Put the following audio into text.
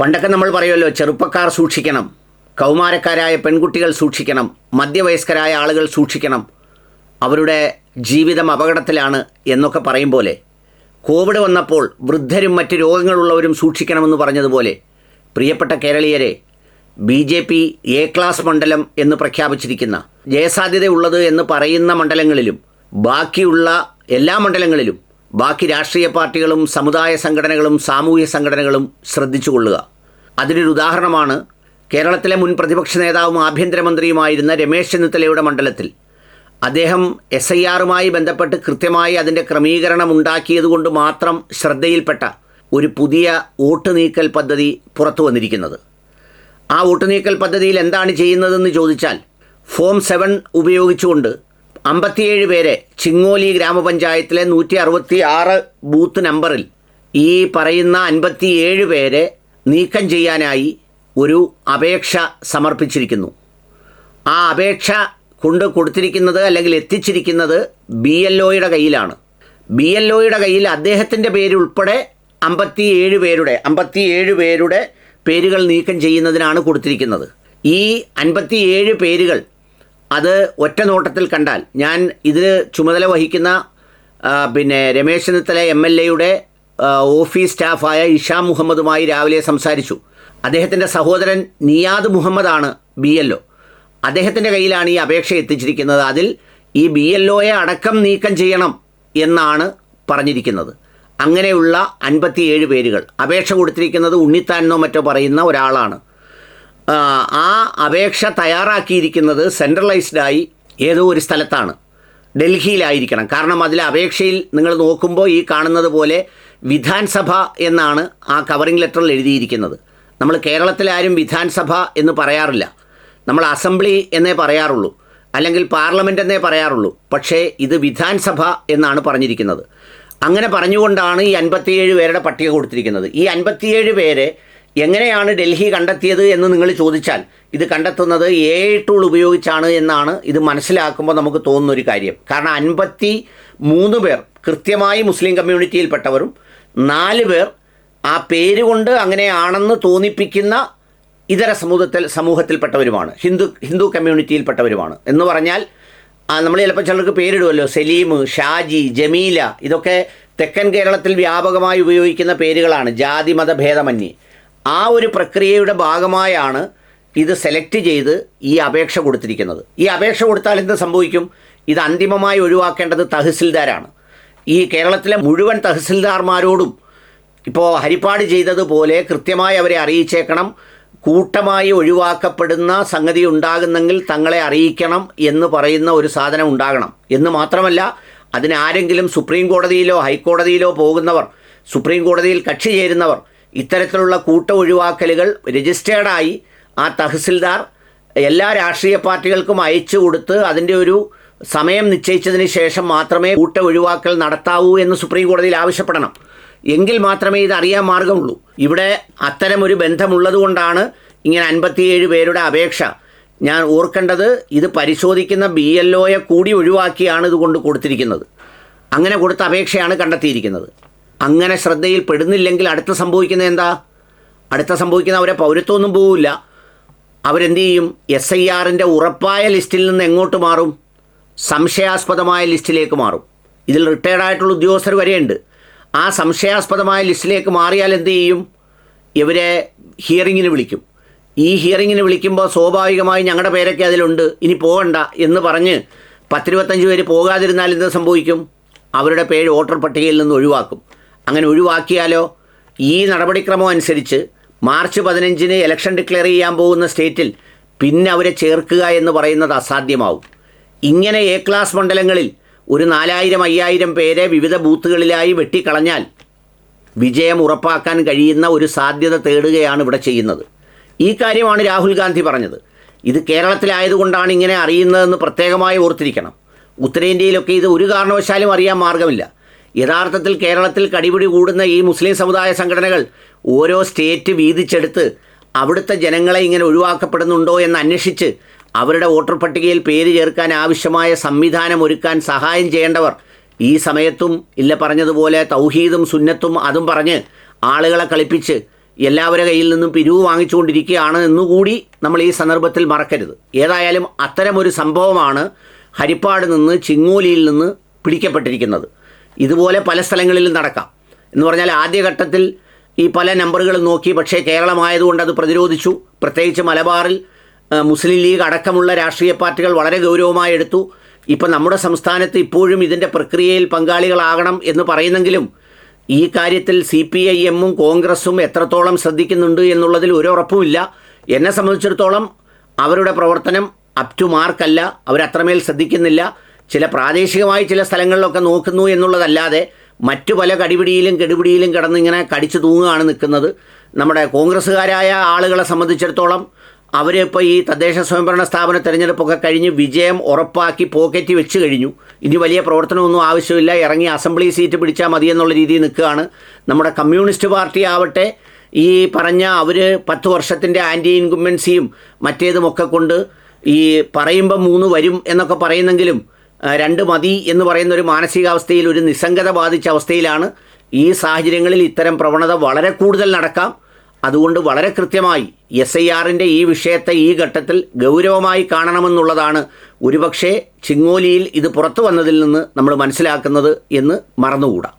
പണ്ടൊക്കെ നമ്മൾ പറയുമല്ലോ ചെറുപ്പക്കാർ സൂക്ഷിക്കണം കൗമാരക്കാരായ പെൺകുട്ടികൾ സൂക്ഷിക്കണം മധ്യവയസ്കരായ ആളുകൾ സൂക്ഷിക്കണം. അവരുടെ ജീവിതം അപകടത്തിലാണ് എന്നൊക്കെ പറയും പോലെ കോവിഡ് വന്നപ്പോൾ വൃദ്ധരും മറ്റ് രോഗങ്ങളുള്ളവരും സൂക്ഷിക്കണമെന്ന് പറഞ്ഞതുപോലെ പ്രിയപ്പെട്ട കേരളീയരെ B J P A class മണ്ഡലം എന്ന് പ്രഖ്യാപിച്ചിരിക്കുന്ന ജയസാധ്യതയുള്ളത് എന്ന് പറയുന്ന മണ്ഡലങ്ങളിലും ബാക്കിയുള്ള എല്ലാ മണ്ഡലങ്ങളിലും ബാക്കി രാഷ്ട്രീയ പാർട്ടികളും സമുദായ സംഘടനകളും സാമൂഹ്യ സംഘടനകളും ശ്രദ്ധിച്ചുകൊള്ളുക. അതിനൊരു ഉദാഹരണമാണ് കേരളത്തിലെ മുൻ പ്രതിപക്ഷ നേതാവും ആഭ്യന്തരമന്ത്രിയുമായിരുന്ന രമേശ് ചെന്നിത്തലയുടെ മണ്ഡലത്തിൽ. അദ്ദേഹം എസ് ഐ ആറുമായി ബന്ധപ്പെട്ട് കൃത്യമായി അതിന്റെ ക്രമീകരണം ഉണ്ടാക്കിയതുകൊണ്ട് മാത്രം ശ്രദ്ധയിൽപ്പെട്ട ഒരു പുതിയ വോട്ട് നീക്കൽ പദ്ധതി പുറത്തു വന്നിരിക്കുന്നത്. ആ വോട്ട് നീക്കൽ പദ്ധതിയിൽ എന്താണ് ചെയ്യുന്നതെന്ന് ചോദിച്ചാൽ ഫോം സെവൻ ഉപയോഗിച്ചുകൊണ്ട് അമ്പത്തിയേഴ് പേരെ ചിങ്ങോലി ഗ്രാമപഞ്ചായത്തിലെ നൂറ്റി അറുപത്തി ആറ് ബൂത്ത് നമ്പറിൽ ഈ പറയുന്ന അൻപത്തിയേഴ് പേരെ നീക്കം ചെയ്യാനായി ഒരു അപേക്ഷ സമർപ്പിച്ചിരിക്കുന്നു. ആ അപേക്ഷ കൊണ്ട് കൊടുത്തിരിക്കുന്നത് അല്ലെങ്കിൽ എത്തിച്ചിരിക്കുന്നത് ബി എൽ ഒയുടെ കയ്യിലാണ്. ബി എൽ ഒയുടെ കയ്യിൽ അദ്ദേഹത്തിന്റെ പേരുൾപ്പെടെ അമ്പത്തിയേഴ് പേരുടെ അമ്പത്തിയേഴ് പേരുടെ പേരുകൾ നീക്കം ചെയ്യുന്നതിനാണ് കൊടുത്തിരിക്കുന്നത്. ഈ അൻപത്തിയേഴ് പേരുകൾ അത് ഒറ്റ നോട്ടത്തിൽ കണ്ടാൽ ഞാൻ ഇതിന് ചുമതല വഹിക്കുന്ന പിന്നെ രമേശ് ചെന്നിത്തല എം എൽ എയുടെ ഓഫീസ് സ്റ്റാഫായ ഇഷാ മുഹമ്മദുമായി രാവിലെ സംസാരിച്ചു. അദ്ദേഹത്തിന്റെ സഹോദരൻ നിയാദ് മുഹമ്മദാണ് ബി എൽ ഒ. അദ്ദേഹത്തിന്റെ കയ്യിലാണ് ഈ അപേക്ഷ എത്തിച്ചിരിക്കുന്നത്. അതിൽ ഈ ബി എൽ ഒയെ അടക്കം നീക്കം ചെയ്യണം എന്നാണ് പറഞ്ഞിരിക്കുന്നത്. അങ്ങനെയുള്ള അൻപത്തിയേഴ് പേരുകൾ. അപേക്ഷ കൊടുത്തിരിക്കുന്നത് ഉണ്ണിത്താനെന്നോ മറ്റോ പറയുന്ന ഒരാളാണ്. ആ, അപേക്ഷ തയ്യാറാക്കിയിരിക്കുന്നത് സെൻട്രലൈസ്ഡായി ഏതോ ഒരു സ്ഥലത്താണ്. ഡൽഹിയിലായിരിക്കണം. കാരണം അതിലെ അപേക്ഷയിൽ നിങ്ങൾ നോക്കുമ്പോൾ ഈ കാണുന്നത് പോലെ വിധാൻസഭ എന്നാണ് ആ കവറിംഗ് ലെറ്ററിൽ എഴുതിയിരിക്കുന്നത്. നമ്മൾ കേരളത്തിലാരും വിധാൻസഭ എന്ന് പറയാറില്ല. നമ്മൾ അസംബ്ലി എന്നേ പറയാറുള്ളൂ. അല്ലെങ്കിൽ പാർലമെന്റ് എന്നേ പറയാറുള്ളൂ. പക്ഷേ ഇത് വിധാൻസഭ എന്നാണ് പറഞ്ഞിരിക്കുന്നത്. അങ്ങനെ പറഞ്ഞുകൊണ്ടാണ് ഈ അൻപത്തിയേഴ് പേരുടെ പട്ടിക കൊടുത്തിരിക്കുന്നത്. ഈ അൻപത്തിയേഴ് പേരെ എങ്ങനെയാണ് ഡൽഹി കണ്ടെത്തിയത് എന്ന് നിങ്ങൾ ചോദിച്ചാൽ ഇത് കണ്ടെത്തുന്നത് എ ടൂൾ ഉപയോഗിച്ചാണ് എന്നാണ് ഇത് മനസ്സിലാക്കുമ്പോൾ നമുക്ക് തോന്നുന്ന ഒരു കാര്യം. കാരണം അൻപത്തി മൂന്ന് പേർ കൃത്യമായി മുസ്ലിം കമ്മ്യൂണിറ്റിയിൽപ്പെട്ടവരും നാല് പേർ ആ പേര് കൊണ്ട് അങ്ങനെയാണെന്ന് തോന്നിപ്പിക്കുന്ന ഇതര സമൂഹത്തിൽ സമൂഹത്തിൽപ്പെട്ടവരുമാണ്. ഹിന്ദു ഹിന്ദു കമ്മ്യൂണിറ്റിയിൽപ്പെട്ടവരുമാണ്. എന്ന് പറഞ്ഞാൽ നമ്മൾ ചിലപ്പോൾ ചിലർക്ക് പേരിടുമല്ലോ. സലീം ഷാജി ജമീല ഇതൊക്കെ തെക്കൻ കേരളത്തിൽ വ്യാപകമായി ഉപയോഗിക്കുന്ന പേരുകളാണ്. ജാതി മത ഭേദമന്യേ. ആ ഒരു പ്രക്രിയയുടെ ഭാഗമായാണ് ഇത് സെലക്ട് ചെയ്ത് ഈ അപേക്ഷ കൊടുത്തിരിക്കുന്നത്. ഈ അപേക്ഷ കൊടുത്താൽ എന്ത് സംഭവിക്കും? ഇത് അന്തിമമായി ഒഴിവാക്കേണ്ടത് തഹസിൽദാരാണ്. ഈ കേരളത്തിലെ മുഴുവൻ തഹസിൽദാർമാരോടും ഇപ്പോൾ ഹരിപ്പാട് ചെയ്തതുപോലെ കൃത്യമായി അവരെ അറിയിച്ചേക്കണം. കൂട്ടമായി ഒഴിവാക്കപ്പെടുന്ന സംഗതി ഉണ്ടാകുന്നെങ്കിൽ തങ്ങളെ അറിയിക്കണം എന്ന് പറയുന്ന ഒരു സാധനം ഉണ്ടാകണം. എന്ന് മാത്രമല്ല അതിനാരെങ്കിലും സുപ്രീം കോടതിയിലോ ഹൈക്കോടതിയിലോ പോകുന്നവർ സുപ്രീം കോടതിയിൽ കക്ഷി ചേരുന്നവർ ഇത്തരത്തിലുള്ള കൂട്ട ഒഴിവാക്കലുകൾ രജിസ്റ്റേർഡായി ആ തഹസിൽദാർ എല്ലാ രാഷ്ട്രീയ പാർട്ടികൾക്കും അയച്ചു കൊടുത്ത് അതിന്റെ ഒരു സമയം നിശ്ചയിച്ചതിന് ശേഷം മാത്രമേ കൂട്ട ഒഴിവാക്കൽ നടത്താവൂ എന്ന് സുപ്രീം കോടതിയിൽ ആവശ്യപ്പെടണം. എങ്കിൽ മാത്രമേ ഇത് അറിയാൻ മാർഗമുള്ളൂ. ഇവിടെ അത്തരമൊരു ബന്ധമുള്ളതുകൊണ്ടാണ് ഇങ്ങനെ അൻപത്തിയേഴ് പേരുടെ അപേക്ഷ. ഞാൻ ഓർക്കേണ്ടത് ഇത് പരിശോധിക്കുന്ന ബി എൽ ഒയെ കൂടി ഒഴിവാക്കിയാണ് ഇത് കൊണ്ട് കൊടുത്തിരിക്കുന്നത്. അങ്ങനെ കൊടുത്ത അപേക്ഷയാണ് കണ്ടെത്തിയിരിക്കുന്നത്. അങ്ങനെ ശ്രദ്ധയിൽ പെടുന്നില്ലെങ്കിൽ അടുത്ത സംഭവിക്കുന്നത് എന്താ? അടുത്ത സംഭവിക്കുന്ന അവരെ പൗരത്വമൊന്നും പോവില്ല. അവരെന്ത് ചെയ്യും എസ് ഐ ആറിന്റെ ഉറപ്പായ ലിസ്റ്റിൽ നിന്ന് എങ്ങോട്ട് മാറും? സംശയാസ്പദമായ ലിസ്റ്റിലേക്ക് മാറും. ഇതിൽ റിട്ടയർഡ് ആയിട്ടുള്ള ഉദ്യോഗസ്ഥർ വരെയുണ്ട്. ആ സംശയാസ്പദമായ ലിസ്റ്റിലേക്ക് മാറിയാൽ എന്ത് ചെയ്യും ഇവരെ ഹിയറിങ്ങിന് വിളിക്കും. ഈ ഹിയറിങ്ങിന് വിളിക്കുമ്പോൾ സ്വാഭാവികമായി ഞങ്ങളുടെ പേരൊക്കെ അതിലുണ്ട്. ഇനി പോകണ്ട എന്ന് പറഞ്ഞ് പത്തിരുപത്തഞ്ച് പേര് പോകാതിരുന്നാൽ എന്ത് സംഭവിക്കും? അവരുടെ പേര് വോട്ടർ പട്ടികയിൽ നിന്ന് ഒഴിവാക്കും. അങ്ങനെ ഒഴിവാക്കിയാലോ? ഈ നടപടിക്രമം അനുസരിച്ച് മാർച്ച് പതിനഞ്ചിന് ഇലക്ഷൻ ഡിക്ലെയർ ചെയ്യാൻ പോകുന്ന സ്റ്റേറ്റിൽ പിന്നെ അവരെ ചേർക്കുക എന്ന് പറയുന്നത് അസാധ്യമാവും. ഇങ്ങനെ എ ക്ലാസ് മണ്ഡലങ്ങളിൽ ഒരു നാലായിരം അയ്യായിരം പേരെ വിവിധ ബൂത്തുകളിലായി വെട്ടിക്കളഞ്ഞാൽ വിജയം ഉറപ്പാക്കാൻ കഴിയുന്ന ഒരു സാധ്യത തേടുകയാണ് ഇവിടെ ചെയ്യുന്നത്. ഈ കാര്യമാണ് രാഹുൽ ഗാന്ധി പറഞ്ഞത്. ഇത് കേരളത്തിലായതുകൊണ്ടാണ് ഇങ്ങനെ അറിയുന്നതെന്ന് പ്രത്യേകമായി ഓർത്തിരിക്കണം. ഉത്തരേന്ത്യയിലൊക്കെ ഇത് ഒരു കാരണവശാലും അറിയാൻ മാർഗമില്ല. യഥാർത്ഥത്തിൽ കേരളത്തിൽ കടിപിടി കൂടുന്ന ഈ മുസ്ലിം സമുദായ സംഘടനകൾ ഓരോ സ്റ്റേറ്റ് വീതിച്ചെടുത്ത് അവിടുത്തെ ജനങ്ങളെ ഇങ്ങനെ ഒഴിവാക്കപ്പെടുന്നുണ്ടോ എന്ന് അന്വേഷിച്ച് അവരുടെ വോട്ടർ പട്ടികയിൽ പേര് ചേർക്കാൻ ആവശ്യമായ സംവിധാനം ഒരുക്കാൻ സഹായം ചെയ്യേണ്ടവർ ഈ സമയത്തും ഇല്ല പറഞ്ഞതുപോലെ തൗഹീദും സുന്നത്തും അതും പറഞ്ഞ് ആളുകളെ കളിപ്പിച്ച് എല്ലാവരുടെ കയ്യിൽ നിന്നും പിരിവ് വാങ്ങിച്ചുകൊണ്ടിരിക്കുകയാണ് എന്നുകൂടി നമ്മൾ ഈ സന്ദർഭത്തിൽ മറക്കരുത്. ഏതായാലും അത്തരമൊരു സംഭവമാണ് ഹരിപ്പാട് നിന്ന് ചിങ്ങോലിയിൽ നിന്ന് പിടിക്കപ്പെട്ടിരിക്കുന്നത്. ഇതുപോലെ പല സ്ഥലങ്ങളിലും നടക്കാം. എന്ന് പറഞ്ഞാൽ ആദ്യഘട്ടത്തിൽ ഈ പല നമ്പറുകൾ നോക്കി പക്ഷേ കേരളമായതുകൊണ്ട് അത് പ്രതിരോധിച്ചു. പ്രത്യേകിച്ച് മലബാറിൽ മുസ്ലിം ലീഗ് അടക്കമുള്ള രാഷ്ട്രീയ പാർട്ടികൾ വളരെ ഗൗരവമായി എടുത്തു. ഇപ്പം നമ്മുടെ സംസ്ഥാനത്ത് ഇപ്പോഴും ഇതിന്റെ പ്രക്രിയയിൽ പങ്കാളികളാകണം എന്ന് പറയുന്നെങ്കിലും ഈ കാര്യത്തിൽ സി പി ഐ എമ്മും കോൺഗ്രസും എത്രത്തോളം ശ്രദ്ധിക്കുന്നുണ്ട് എന്നുള്ളതിൽ ഒരു ഉറപ്പുമില്ല. എന്നെ സംബന്ധിച്ചിടത്തോളം അവരുടെ പ്രവർത്തനം അപ് ടു മാർക്കല്ല അവരത്രമേൽ ശ്രദ്ധിക്കുന്നില്ല. ചില പ്രാദേശികമായി ചില സ്ഥലങ്ങളിലൊക്കെ നോക്കുന്നു എന്നുള്ളതല്ലാതെ മറ്റു പല കടിപിടിയിലും കെടുപിടിയിലും കിടന്നിങ്ങനെ കടിച്ചു തൂങ്ങുകയാണ് നിൽക്കുന്നത്. നമ്മുടെ കോൺഗ്രസ്സുകാരായ ആളുകളെ സംബന്ധിച്ചിടത്തോളം അവരിപ്പോൾ ഈ തദ്ദേശ സ്വയംഭരണ സ്ഥാപന തെരഞ്ഞെടുപ്പൊക്കെ കഴിഞ്ഞ് വിജയം ഉറപ്പാക്കി പോക്കറ്റ് വെച്ച് കഴിഞ്ഞു. ഇനി വലിയ പ്രവർത്തനമൊന്നും ആവശ്യമില്ല. ഇറങ്ങി അസംബ്ലി സീറ്റ് പിടിച്ചാൽ മതി എന്നുള്ള രീതിയിൽ നിൽക്കുകയാണ്. നമ്മുടെ കമ്മ്യൂണിസ്റ്റ് പാർട്ടി ആവട്ടെ ഈ പറഞ്ഞ അവർ പത്ത് വർഷത്തിന്റെ ആന്റി ഇൻകുമ്പൻസിയും മറ്റേതുമൊക്കെ കൊണ്ട് ഈ പറയുമ്പോൾ മൂന്ന് വരും എന്നൊക്കെ പറയുന്നെങ്കിലും രണ്ട് മതി എന്ന് പറയുന്ന ഒരു മാനസികാവസ്ഥയിൽ ഒരു നിസ്സംഗത ബാധിച്ച അവസ്ഥയിലാണ് ഈ സാഹചര്യങ്ങളിൽ ഇത്തരം പ്രവണത വളരെ കൂടുതൽ നടക്കാം. അതുകൊണ്ട് വളരെ കൃത്യമായി എസ് ഐ ആറിന്റെ ഈ വിഷയത്തെ ഈ ഘട്ടത്തിൽ ഗൗരവമായി കാണണമെന്നുള്ളതാണ്. ഒരുപക്ഷേ ചിങ്ങോലിയിൽ ഇത് പുറത്തു വന്നതിൽ നിന്ന് നമ്മൾ മനസ്സിലാക്കുന്നത് എന്ന് മറന്നുകൂടാ.